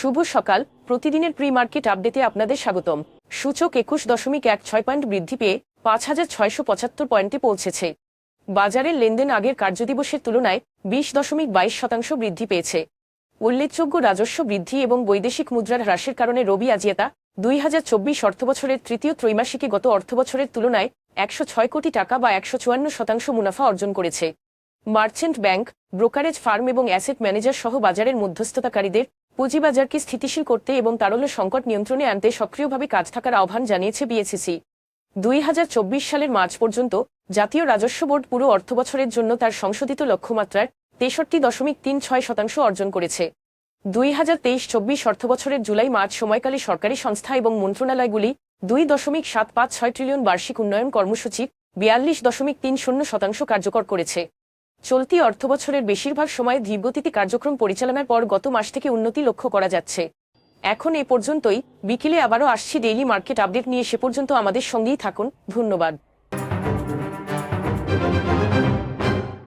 শুভ সকাল। প্রতিদিনের pre market আপডেটে আপনাদের স্বাগতম। সূচক একুশ দশমিক এক ছয় পয়েন্ট বৃদ্ধি পেয়ে পাঁচ হাজার ছয়শো পঁচাত্তর পয়েন্টে পৌঁছেছে। বাজারের লেনদেন আগের কার্যদিবসের তুলনায় বিশ দশমিক বাইশ শতাংশ বৃদ্ধি পেয়েছে। উল্লেখযোগ্য রাজস্ব বৃদ্ধি এবং বৈদেশিক মুদ্রার হ্রাসের কারণে রবি আজিয়াতা দুই হাজার চব্বিশ অর্থবছরের তৃতীয় ত্রৈমাসিকে গত অর্থবছরের তুলনায় একশো ছয় কোটি টাকা বা একশো চুয়ান্ন শতাংশ মুনাফা অর্জন করেছে। মার্চেন্ট ব্যাংক, ব্রোকারেজ ফার্ম এবং অ্যাসেট ম্যানেজার সহ বাজারের মধ্যস্থতাকারীদের পুঁজিবাজারকে স্থিতিশীল করতে এবং তারল্য সংকট নিয়ন্ত্রণে আনতে সক্রিয়ভাবে কাজ থাকার আহ্বান জানিয়েছে বিএসিসি দুই হাজার চব্বিশ সালের মার্চ পর্যন্ত জাতীয় রাজস্ব বোর্ড পুরো অর্থবছরের জন্য তার সংশোধিত লক্ষ্যমাত্রার তেষট্টি দশমিক তিন ছয় শতাংশ অর্জন করেছে। দুই হাজার তেইশ চব্বিশ অর্থবছরের জুলাই মার্চ সময়কালে সরকারি সংস্থা এবং মন্ত্রণালয়গুলি দুই দশমিক সাত পাঁচ ছয় ট্রিলিয়ন বার্ষিক উন্নয়ন কর্মসূচি বিয়াল্লিশ দশমিক তিন শূন্য শতাংশ কার্যকর করেছে। চলতি অর্থবছরের বেশিরভাগ সময় ধীরগতিতে কার্যক্রম পরিচালনার পর গত মাস থেকে উন্নতি লক্ষ্য করা যাচ্ছে। এখন এ পর্যন্তই। বিকেলে আবারও আসছি ডেইলি মার্কেট আপডেট নিয়ে। সে পর্যন্ত আমাদের সঙ্গেই থাকুন। ধন্যবাদ।